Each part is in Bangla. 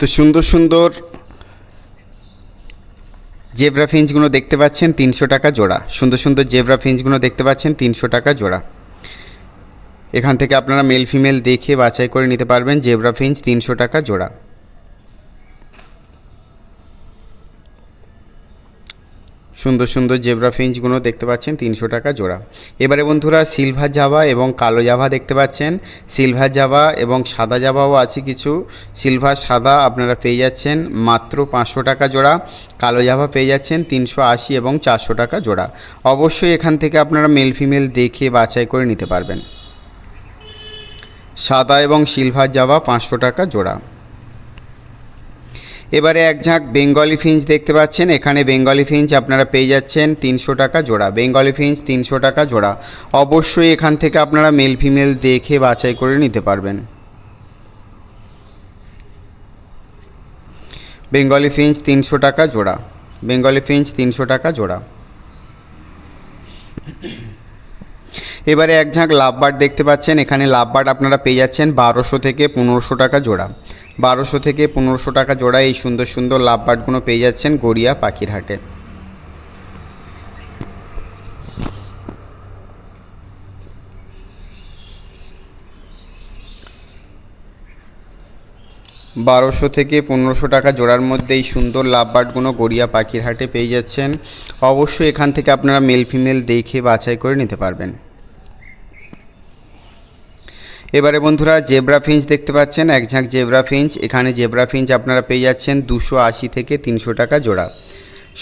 তো সুন্দর সুন্দর জেব্রা ফিঞ্চগুলো দেখতে পাচ্ছেন, তিনশো টাকা জোড়া। সুন্দর সুন্দর জেব্রা ফিঞ্চগুলো দেখতে পাচ্ছেন, তিনশো টাকা জোড়া। এখান থেকে আপনারা মেল ফিমেল দেখে বাছাই করে নিতে পারবেন জেব্রা ফিঞ্চ তিনশো টাকা জোড়া। সুন্দর সুন্দর জেব্রা ফিঞ্চগুলো দেখতে পাচ্ছেন, তিনশো টাকা জোড়া। এবারে বন্ধুরা সিলভার জাভা এবং কালো জাভা দেখতে পাচ্ছেন। সিলভার জাভা এবং সাদা জাভাও আছে কিছু। সিলভার, সাদা আপনারা পেয়ে যাচ্ছেন মাত্র পাঁচশো টাকা জোড়া। কালো জাভা পেয়ে যাচ্ছেন তিনশো আশি এবং চারশো টাকা জোড়া। অবশ্যই এখান থেকে আপনারা মেল ফিমেল দেখে বাছাই করে নিতে পারবেন। সাদা এবং সিলভার জাভা পাঁচশো টাকা জোড়া। এবারে এক ঝাঁক বেঙ্গলি ফিঞ্চ দেখতে পাচ্ছেন। এখানে বেঙ্গলি ফিঞ্চ আপনারা পেয়ে যাচ্ছেন তিনশো টাকা জোড়া। বেঙ্গলি ফিঞ্চ তিনশো টাকা জোড়া। অবশ্যই এখান থেকে আপনারা মেল ফিমেল দেখে বাছাই করে নিতে পারবেন। বেঙ্গলি ফিঞ্চ তিনশো টাকা জোড়া। বেঙ্গলি ফিঞ্চ তিনশো টাকা জোড়া। এবারে এক ঝাঁক লাভবার্ড দেখতে পাচ্ছেন, এখানে লাভবার্ড আপনারা পেয়ে যাচ্ছেন বারোশো থেকে পনেরোশো টাকা জোড়া। বারোশো থেকে পনেরোশো টাকা জোড়া এই সুন্দর সুন্দর লাভবার্ডগুলো পেয়ে যাচ্ছেন গড়িয়া পাখির হাটে বারোশো থেকে পনেরোশো টাকা জোড়ার মধ্যে এই সুন্দর লাভবার্ডগুলো গড়িয়া পাখির হাটে পেয়ে যাচ্ছেন। অবশ্যই এখান থেকে আপনারা মেল ফিমেল দেখে বাছাই করে নিতে পারবেন। এবারে বন্ধুরা জেব্রা ফিঞ্চ দেখতে পাচ্ছেন, এক ঝাঁক জেব্রা ফিঞ্চ। এখানে জেব্রা ফিঞ্চ আপনারা পেয়ে যাচ্ছেন দুশো আশি থেকে তিনশো টাকা জোড়া।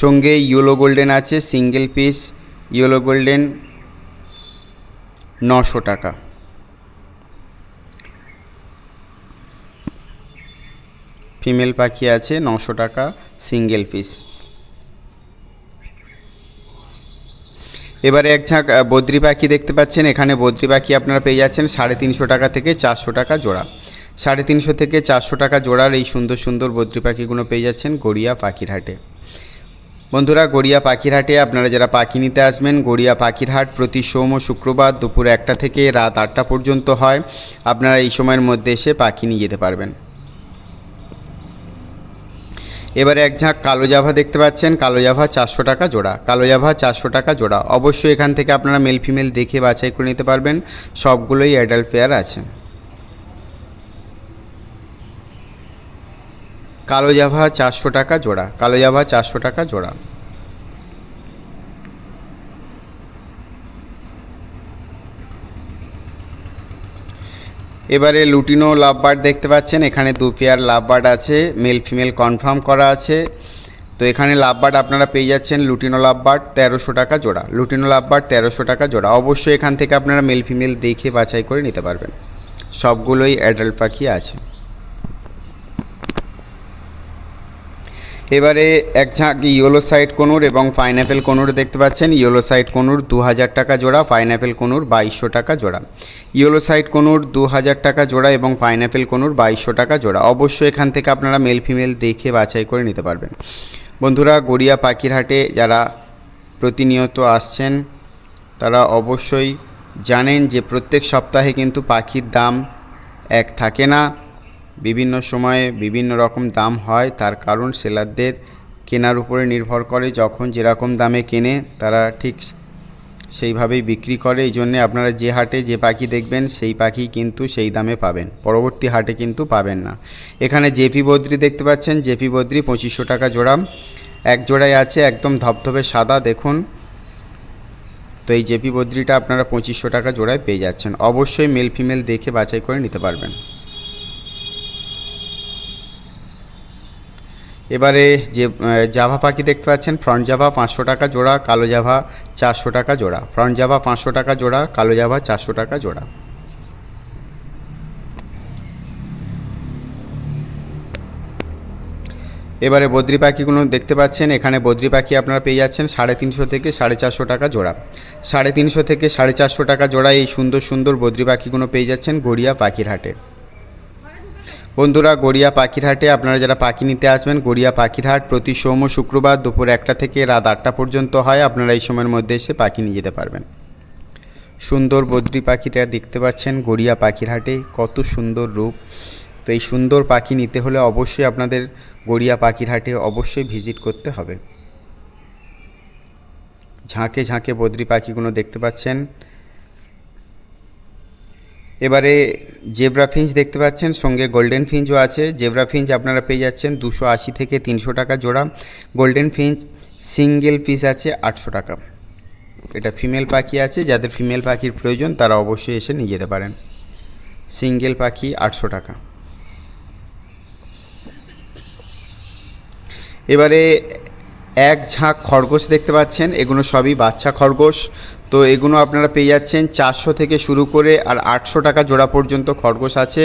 সঙ্গে ইয়েলো গোল্ডেন আছে, সিঙ্গেল পিস, ইয়েলো গোল্ডেন নশো টাকা। ফিমেল পাখি আছে, নশো টাকা, সিঙ্গেল পিস। এবারে এক ঝাঁক বদ্রি পাখি দেখতে পাচ্ছেন। এখানে বদ্রি পাখি আপনারা পেয়ে যাচ্ছেন সাড়ে তিনশো টাকা থেকে চারশো টাকা জোড়া। সাড়ে তিনশো থেকে চারশো টাকা জোড়ার এই সুন্দর সুন্দর বদ্রি পাখিগুলো পেয়ে যাচ্ছেন গড়িয়া পাখির হাটে বন্ধুরা, গড়িয়া পাখির হাটে আপনারা যারা পাখি নিতে আসবেন, গড়িয়া পাখির হাট প্রতি সোম ও শুক্রবার দুপুর একটা থেকে রাত আটটা পর্যন্ত হয়। আপনারা এই সময়ের মধ্যে এসে পাখি নিয়ে যেতে পারবেন। এবারে এক ঝাঁক কালো জাভা দেখতে পাচ্ছেন, কালো জাভা চারশো টাকা জোড়া। কালো জাভা চারশো টাকা জোড়া। অবশ্যই এখান থেকে আপনারা মেল ফিমেল দেখে বাছাই করে নিতে পারবেন। সবগুলোই অ্যাডাল্ট পেয়ার আছে। কালো জাভা চারশো টাকা জোড়া। কালো জাভা চারশো টাকা জোড়া। এবারে লুটিনো লাভ বার্ড দেখতে পাচ্ছেন, এখানে দু পেয়ার লাভ বার্ড আছে, মেল ফিমেল কনফার্ম করা আছে। তো এখানে লাভ বার্ড আপনারা পেয়ে যাচ্ছেন লুটিনো লাভ বার্ড, তেরোশো টাকা জোড়া। লুটিনো লাভ বার্ড, তেরোশো টাকা জোড়া। অবশ্যই এখান থেকে আপনারা মেল ফিমেল দেখে বাছাই করে নিতে পারবেন। সবগুলোই অ্যাডাল্ট পাখি আছে। এবারে এক ঝাঁক ইয়েলো সাইড কনুর এবং পাইনঅ্যাপেল কনুর দেখতে পাচ্ছেন। ইয়েলো সাইড কনুর দু হাজার টাকা জোড়া পাইনঅ্যাপেল কনুর বাইশশো টাকা জোড়া। ইয়েলো সাইড কনুর দু হাজার টাকা জোড়া এবং পাইনঅ্যাপেল কনুর বাইশশো টাকা জোড়া। অবশ্যই এখান থেকে আপনারা মেল ফিমেল দেখে বাছাই করে নিতে পারবেন। বন্ধুরা, গড়িয়া পাখির হাটে যারা প্রতিনিয়ত আসছেন, তারা অবশ্যই জানেন যে প্রত্যেক সপ্তাহে কিন্তু পাখির দাম এক থাকে না। বিভিন্ন সময়ে বিভিন্ন রকম দাম হয়, তার কারণ সেলারদের কেনার উপরে নির্ভর করে যখন যেরকম দামে কেনে তারা ঠিক সেইভাবেই বিক্রি করে। এই জন্যে আপনারা যে হাটে যে পাখি দেখবেন সেই পাখি কিন্তু সেই দামে পাবেন, পরবর্তী হাটে কিন্তু পাবেন না। এখানে জেপি বদ্রি দেখতে পাচ্ছেন, জেপি বদ্রি পঁচিশশো টাকা জোড়া। এক জোড়ায় আছে একদম ধপধপে সাদা, দেখুন। তো এই জেপি বদ্রিটা আপনারা পঁচিশশো টাকা জোড়ায় পেয়ে যাচ্ছেন। অবশ্যই মেল ফিমেল দেখে বাছাই করে নিতে পারবেন। এবারে যে জাভা পাখি দেখতে পাচ্ছেন ফ্রন্ট জাভা পাঁচশো টাকা জোড়া, কালো জাভা চারশো টাকা জোড়া। ফ্রন্ট জাভা পাঁচশো টাকা জোড়া, কালো জাভা চারশো টাকা জোড়া। এবারে বদ্রি পাখিগুলো দেখতে পাচ্ছেন, এখানে বদ্রি পাখি আপনারা পেয়ে যাচ্ছেন সাড়ে তিনশো থেকে সাড়ে চারশো টাকা জোড়া। সাড়ে তিনশো থেকে সাড়ে চারশো টাকা জোড়া এই সুন্দর সুন্দর বদ্রি পাখিগুলো পেয়ে যাচ্ছেন গড়িয়া পাখির হাটে। বন্ধুরা, গড়িয়া পাখিরহাটে আপনারা যারা পাখি নিতে আসবেন, গড়িয়া পাখিরহাট প্রতি সোম ও শুক্রবার দুপুর একটা থেকে রাত আটটা পর্যন্ত হয়। আপনারা এই সময়ের মধ্যে এসে পাখি নিয়ে যেতে পারবেন। সুন্দর বদ্রি পাখিটা দেখতে পাচ্ছেন, গড়িয়া পাখিরহাটে কত সুন্দর রূপ। তো এই সুন্দর পাখি নিতে হলে অবশ্যই আপনাদের গড়িয়া পাখিরহাটে অবশ্যই ভিজিট করতে হবে। ঝাঁকে ঝাঁকে বদ্রি পাখিগুলো দেখতে পাচ্ছেন। এবারে জেব্রা ফিঞ্চ দেখতে পাচ্ছেন, সঙ্গে গোল্ডেন ফিঞ্চও আছে। জেব্রা ফিঞ্চ আপনারা পেয়ে যাচ্ছেন দুশো আশি থেকে তিনশো টাকা জোড়া। গোল্ডেন ফিঞ্চ সিঙ্গেল পিস আছে আটশো টাকা। এটা ফিমেল পাখি আছে, যাদের ফিমেল পাখির প্রয়োজন তারা অবশ্যই এসে নিয়ে যেতে পারেন। সিঙ্গেল পাখি আটশো টাকা। এবারে এক ঝাঁক খরগোশ দেখতে পাচ্ছেন, এগুলো সবই বাচ্চা খরগোশ। তো এগুলো আপনারা পেয়ে যাচ্ছেন চারশো থেকে শুরু করে আর আটশো টাকা জোড়া পর্যন্ত খরগোশ আছে।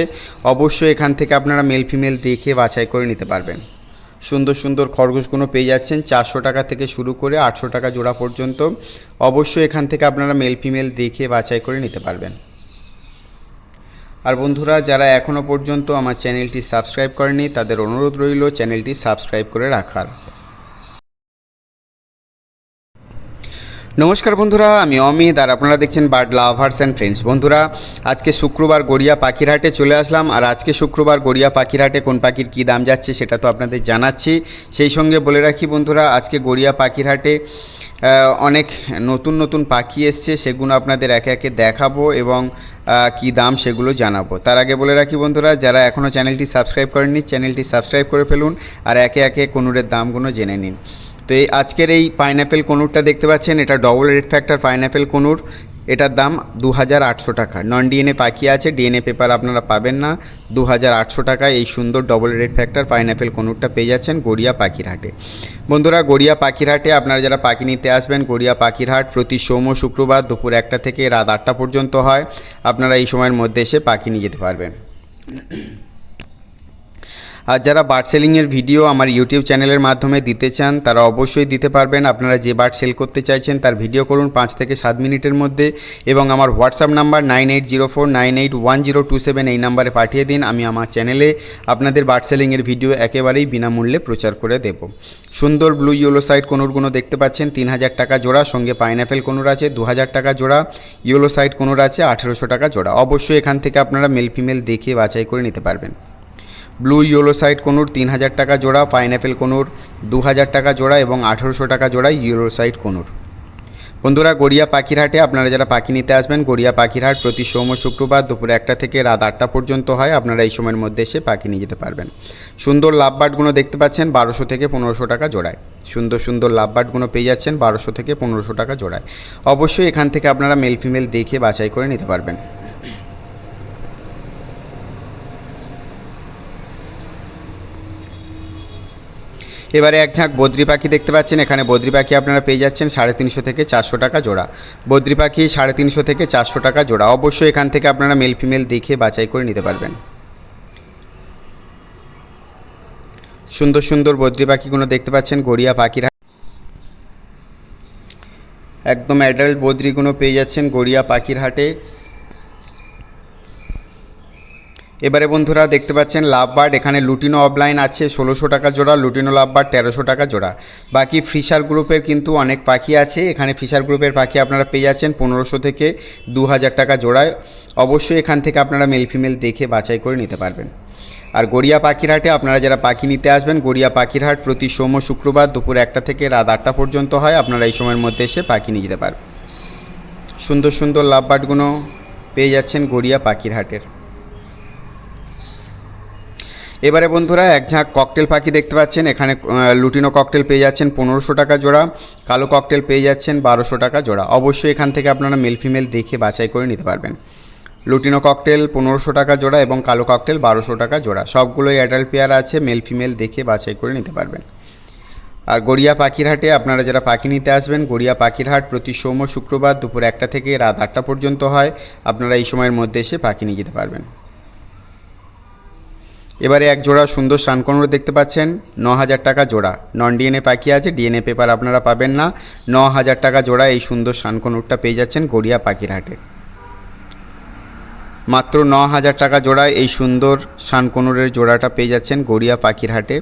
অবশ্যই এখান থেকে আপনারা মেল ফিমেল দেখে বাছাই করে নিতে পারবেন। সুন্দর সুন্দর খরগোশগুলো পেয়ে যাচ্ছেন চারশো টাকা থেকে শুরু করে আটশো টাকা জোড়া পর্যন্ত। অবশ্যই এখান থেকে আপনারা মেল ফিমেল দেখে বাছাই করে নিতে পারবেন। আর বন্ধুরা, যারা এখনও পর্যন্ত আমার চ্যানেলটি সাবস্ক্রাইব করেনি তাদের অনুরোধ রইল চ্যানেলটি সাবস্ক্রাইব করে রাখার। নমস্কার বন্ধুরা, আমি অমিত আর আপনারা দেখছেন বার্ড লাভার্স অ্যান্ড ফ্রেন্ডস বন্ধুরা, আজকে শুক্রবার গড়িয়া পাখিরহাটে চলে আসলাম আর আজকে শুক্রবার গড়িয়া পাখিরহাটে কোন পাখির কী দাম যাচ্ছে সেটা তো আপনাদের জানাচ্ছি। সেই সঙ্গে বলে রাখি বন্ধুরা, আজকে গড়িয়া পাখিরহাটে অনেক নতুন নতুন পাখি এসছে, সেগুলো আপনাদের একে একে দেখাবো এবং কী দাম সেগুলো জানাব। তার আগে বলে রাখি বন্ধুরা, যারা এখনও চ্যানেলটি সাবস্ক্রাইব করেননি, চ্যানেলটি সাবস্ক্রাইব করে ফেলুন আর একে একে কোনুরের দামগুলো জেনে নিন। তো এই আজকের এই পাইনঅ্যাপেল কনুরটা দেখতে পাচ্ছেন, এটা double red factor pineapple conure. এটার দাম দু হাজার আটশো টাকা। নন ডিএনএ পাখি আছে ডিএনএ পেপার আপনারা পাবেন না। দু হাজার আটশো টাকায় এই সুন্দর ডবল রেড ফ্যাক্টর পাইনঅ্যাপেল কনুরটা পেয়ে যাচ্ছেন গড়িয়া পাখিরহাটে। বন্ধুরা, গড়িয়া পাখিরহাটে আপনারা যারা পাখি নিতে আসবেন, গড়িয়া পাখিরহাট প্রতি সোম ও শুক্রবার দুপুর একটা থেকে রাত আটটা পর্যন্ত হয়। আপনারা এই সময়ের মধ্যে এসে পাখি নিয়ে যেতে পারবেন। আর যারা বার্ড সেলিংয়ের ভিডিও আমার ইউটিউব চ্যানেলের মাধ্যমে দিতে চান, তারা অবশ্যই দিতে পারবেন। আপনারা যে বার্ড সেল করতে চাইছেন, তার ভিডিও করুন পাঁচ থেকে সাত মিনিটের মধ্যে এবং আমার WhatsApp number nine eight zero four nine eight one zero two seven এই নাম্বারে পাঠিয়ে দিন। আমি আমার চ্যানেলে আপনাদের বার্ড সেলিংয়ের ভিডিও একেবারেই বিনামূল্যে প্রচার করে দেব। সুন্দর ব্লু ইয়েলো সাইড কোনুরগুলো দেখতে পাচ্ছেন, তিন হাজার টাকা জোড়া, সঙ্গে পাইনঅ্যাপেল কোনুর আছে, দু হাজার টাকা জোড়া, ইয়েলো সাইড কোনুর আছে, আঠেরোশো টাকা জোড়া। অবশ্যই এখান থেকে আপনারা মেল ফিমেল দেখে বাছাই করে নিতে পারবেন। ব্লু ইয়েলো সাইড কোনুর তিন হাজার টাকা জোড়া, পাইনঅ্যাপেল কোনুর দু হাজার টাকা জোড়া এবং আঠেরোশো টাকা জোড়া ইয়েলো সাইড কোনুর। বন্ধুরা, গড়িয়া পাখিরহাটে আপনারা যারা পাখি নিতে আসবেন, গড়িয়া পাখিরহাট প্রতি সোম শুক্রবার দুপুর একটা থেকে রাত আটটা পর্যন্ত হয়। আপনারা এই সময়ের মধ্যে এসে পাখি নিয়ে যেতে পারবেন। সুন্দর লাভবার্ডগুলো দেখতে পাচ্ছেন বারোশো থেকে পনেরোশো টাকা জোড়ায়। সুন্দর সুন্দর লাভবার্ডগুলো পেয়ে যাচ্ছেন বারোশো থেকে পনেরোশো টাকা জোড়ায়। অবশ্যই এখান থেকে আপনারা মেল ফিমেল দেখে বাছাই করে নিতে পারবেন। এবারে এক ঝাঁক বদ্রি পাখি দেখতে পাচ্ছেন। এখানে বদ্রি পাখি আপনারা পেয়ে যাচ্ছেন সাড়ে তিনশো থেকে চারশো টাকা জোড়া। বদ্রি পাখি সাড়ে তিনশো থেকে চারশো টাকা জোড়া। অবশ্যই এখান থেকে আপনারা মেল ফিমেল দেখে বাছাই করে নিতে পারবেন। সুন্দর সুন্দর বদ্রি পাখিগুলো দেখতে পাচ্ছেন গড়িয়া পাখির। একদম অ্যাডাল্ট বদ্রিগুলো পেয়ে যাচ্ছেন গড়িয়া পাখির হাটে। এবারে বন্ধুরা দেখতে পাচ্ছেন লাভবার্ড এখানে লুটিনো অফলাইন আছে, ষোলোশো টাকা জোড়া, লুটিনো লাভবার্ড তেরোশো টাকা জোড়া। বাকি ফিশার গ্রুপের কিন্তু অনেক পাখি আছে, এখানে ফিশার গ্রুপের পাখি আপনারা পেয়ে যাচ্ছেন পনেরোশো থেকে দু হাজার টাকা জোড়ায়। অবশ্যই এখান থেকে আপনারা মেল ফিমেল দেখে বাছাই করে নিতে পারবেন। আর গড়িয়া পাখির হাটে আপনারা যারা পাখি নিতে আসবেন, গড়িয়া পাখির হাট প্রতি সোম শুক্রবার দুপুর একটা থেকে রাত আটটা পর্যন্ত হয়, আপনারা এই সময়ের মধ্যে এসে পাখি নিয়ে যেতে পারবেন। সুন্দর সুন্দর লাভবার্ডগুলো পেয়ে যাচ্ছেন গড়িয়া পাখির হাটের। এবারে বন্ধুরা, এক ঝাঁক ককটেল পাখি দেখতে পাচ্ছেন। এখানে লুটিনো ককটেল পেয়ে যাচ্ছেন পনেরোশো টাকা জোড়া, কালো ককটেল পেয়ে যাচ্ছেন বারোশো টাকা জোড়া। অবশ্যই এখান থেকে আপনারা মেল ফিমেল দেখে বাছাই করে নিতে পারবেন। লুটিনো ককটেল পনেরোশো টাকা জোড়া এবং কালো ককটেল বারোশো টাকা জোড়া। সবগুলোই অ্যাডাল্ট পেয়ার আছে মেল ফিমেল দেখে বাছাই করে নিতে পারবেন। আর গড়িয়া পাখির হাটে আপনারা যারা পাখি নিতে আসবেন, গড়িয়া পাখির হাট প্রতি সোম শুক্রবার দুপুর একটা থেকে রাত আটটা পর্যন্ত হয়। আপনারা এই সময়ের মধ্যে এসে পাখি নিয়ে যেতে পারবেন। এবারে এক জোড়া সুন্দর শানকনুর দেখতে পাচ্ছেন। ন হাজার টাকা জোড়া। নন ডিএনএ পাখি আছে ডিএনএ পেপার আপনারা পাবেন না। ন হাজার টাকা জোড়া এই সুন্দর সানকনুরটা পেয়ে যাচ্ছেন গড়িয়া পাখির হাটে। মাত্র ন হাজার টাকা জোড়ায় এই সুন্দর শানকনুরের জোড়াটা পেয়ে যাচ্ছেন গড়িয়া পাখির হাটে।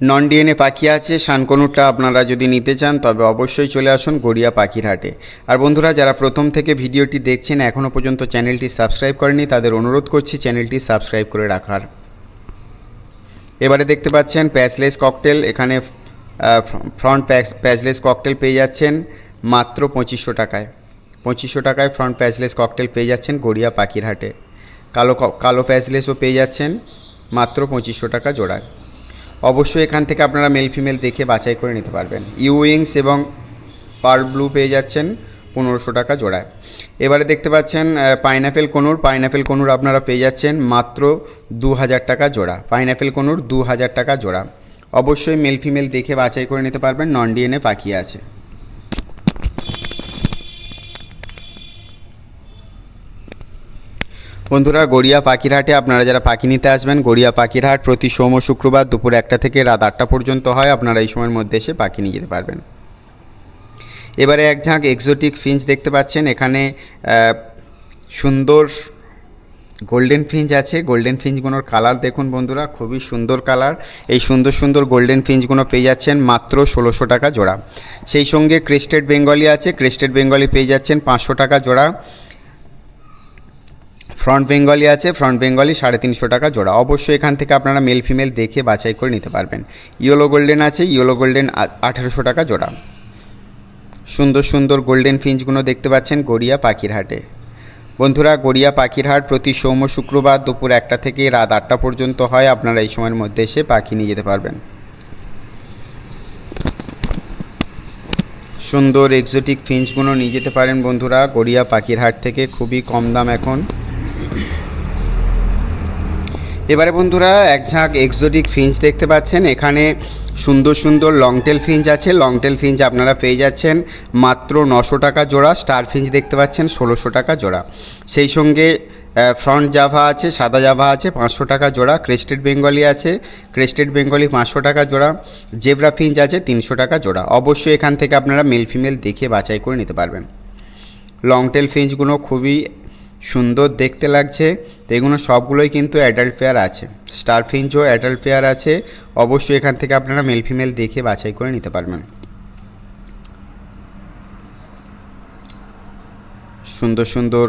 নন ডিএনএ পাখি আছে, শানকনুরটা আপনারা যদি নিতে চান, তবে অবশ্যই চলে আসুন গড়িয়া পাখির হাটে। আর বন্ধুরা, যারা প্রথম থেকে ভিডিওটি দেখছেন এখনও পর্যন্ত চ্যানেলটি সাবস্ক্রাইব করেনি তাদের অনুরোধ করছি চ্যানেলটি সাবস্ক্রাইব করে রাখার। এবারে দেখতে পাচ্ছেন প্যাচলেস ককটেল, এখানে ফ্রন্ট প্যাচ, প্যাচলেস ককটেল পেয়ে যাচ্ছেন মাত্র পঁচিশশো টাকায়। পঁচিশশো টাকায় ফ্রন্ট প্যাচলেস ককটেল পেয়ে যাচ্ছেন গড়িয়া পাখির হাটে। কালো কালো প্যাচলেসও পেয়ে যাচ্ছেন মাত্র পঁচিশশো টাকা জোড়ায়। অবশ্যই এখান থেকে আপনারা মেল ফিমেল দেখে বাছাই করে নিতে পারবেন। ইউইংস এবং পার ব্লু পেয়ে যাচ্ছেন পনেরোশো টাকা জোড়ায়। এবারে দেখতে পাচ্ছেন পাইনাপেল কনুর। পাইনাপেল কনুর আপনারা পেয়ে যাচ্ছেন মাত্র দু হাজার টাকা জোড়া। পাইনাপেল কনুর দু হাজার টাকা জোড়া। অবশ্যই মেল ফিমেল দেখে বাছাই করে নিতে পারবেন। নন ডিএনএ পাখি আছে। বন্ধুরা গড়িয়া পাখিরহাটে আপনারা যারা পাখি নিতে আসবেন, গড়িয়া পাখিরহাট প্রতি সোম ও শুক্রবার দুপুর একটা থেকে রাত আটটা পর্যন্ত হয়। আপনারা এই সময়ের মধ্যে এসে পাখি নিয়ে যেতে পারবেন। এবারে এক ঝাঁক এক্সোটিক ফিঞ্চ দেখতে পাচ্ছেন। এখানে সুন্দর গোল্ডেন ফিঞ্চ আছে। গোল্ডেন ফিঞ্চগুলোর কালার দেখুন বন্ধুরা, খুবই সুন্দর কালার এই সুন্দর সুন্দর গোল্ডেন ফিঞ্চগুলো পেয়ে যাচ্ছেন মাত্র ষোলোশো টাকা জোড়া। সেই সঙ্গে ক্রেস্টেড বেঙ্গলি আছে। ক্রেস্টেড বেঙ্গলি পেয়ে যাচ্ছেন পাঁচশো টাকা জোড়া। ফ্রন্ট বেঙ্গলি আছে ফ্রন্ট বেঙ্গলি সাড়ে তিনশো টাকা জোড়া। অবশ্যই এখান থেকে আপনারা মেল ফিমেল দেখে বাছাই করে নিতে পারবেন। ইয়েলো গোল্ডেন আছে ইয়েলো গোল্ডেন আঠেরোশো টাকা জোড়া। সুন্দর সুন্দর গোল্ডেন ফিঞ্চগুলো দেখতে পাচ্ছেন গড়িয়া পাখির হাটে বন্ধুরা, গড়িয়া পাখির হাট প্রতি সোম শুক্রবার দুপুর একটা থেকে রাত আটটা পর্যন্ত হয়। আপনারা এই সময়ের মধ্যে এসে পাখি নিয়ে যেতে পারবেন। সুন্দর এক্সোটিক ফিঞ্চগুলো নিয়ে যেতে পারেন বন্ধুরা। গড়িয়া পাখির হাট থেকে খুবই কম দাম এখন। এবারে বন্ধুরা এক ঝাঁক এক্সোটিক ফিঞ্চ দেখতে পাচ্ছেন। এখানে সুন্দর সুন্দর লংটেল ফিঞ্চ আছে। লংটেল ফিঞ্চ আপনারা পেয়ে যাচ্ছেন মাত্র নশো টাকা জোড়া। স্টার ফিঞ্চ দেখতে পাচ্ছেন, ষোলোশো টাকা জোড়া। সেই সঙ্গে ফ্রন্ট জাভা আছে, সাদা জাভা আছে, পাঁচশো টাকা জোড়া। ক্রেস্টেড বেঙ্গলি আছে ক্রেস্টেড বেঙ্গলি পাঁচশো টাকা জোড়া। জেব্রা ফিঞ্চ আছে, তিনশো টাকা জোড়া। অবশ্যই এখান থেকে আপনারা মেল ফিমেল দেখে বাছাই করে নিতে পারবেন। লংটেল ফিঞ্চগুলো খুবই সুন্দর দেখতে লাগছে। তো এগুলো সবগুলোই কিন্তু অ্যাডাল্ট পেয়ার আছে। স্টার ফিঞ্চও অ্যাডাল্ট পেয়ার আছে। অবশ্যই এখান থেকে আপনারা মেল ফিমেল দেখে বাছাই করে নিতে পারবেন। সুন্দর সুন্দর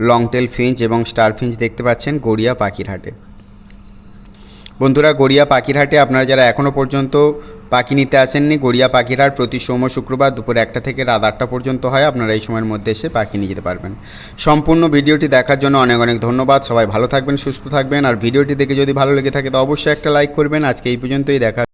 লংটেল ফিঞ্চ এবং স্টার ফিঞ্চ দেখতে পাচ্ছেন গড়িয়া পাখির হাটে। বন্ধুরা, গড়িয়া পাখির হাটে আপনারা যারা এখনও পর্যন্ত পাখি নিতে আসেননি। গড়িয়া পাখির হাট প্রতি সোম শুক্রবার দুপুর একটা থেকে রাত আটটা পর্যন্ত হয়। আপনারা এই সময়ের মধ্যে এসে পাখি নিয়ে যেতে পারবেন। সম্পূর্ণ ভিডিওটি দেখার জন্য অনেক অনেক ধন্যবাদ। সবাই ভালো থাকবেন, সুস্থ থাকবেন। আর ভিডিওটি দেখে যদি ভালো লেগে থাকে, তো অবশ্যই একটা লাইক করবেন। আজকে এই পর্যন্তই, দেখা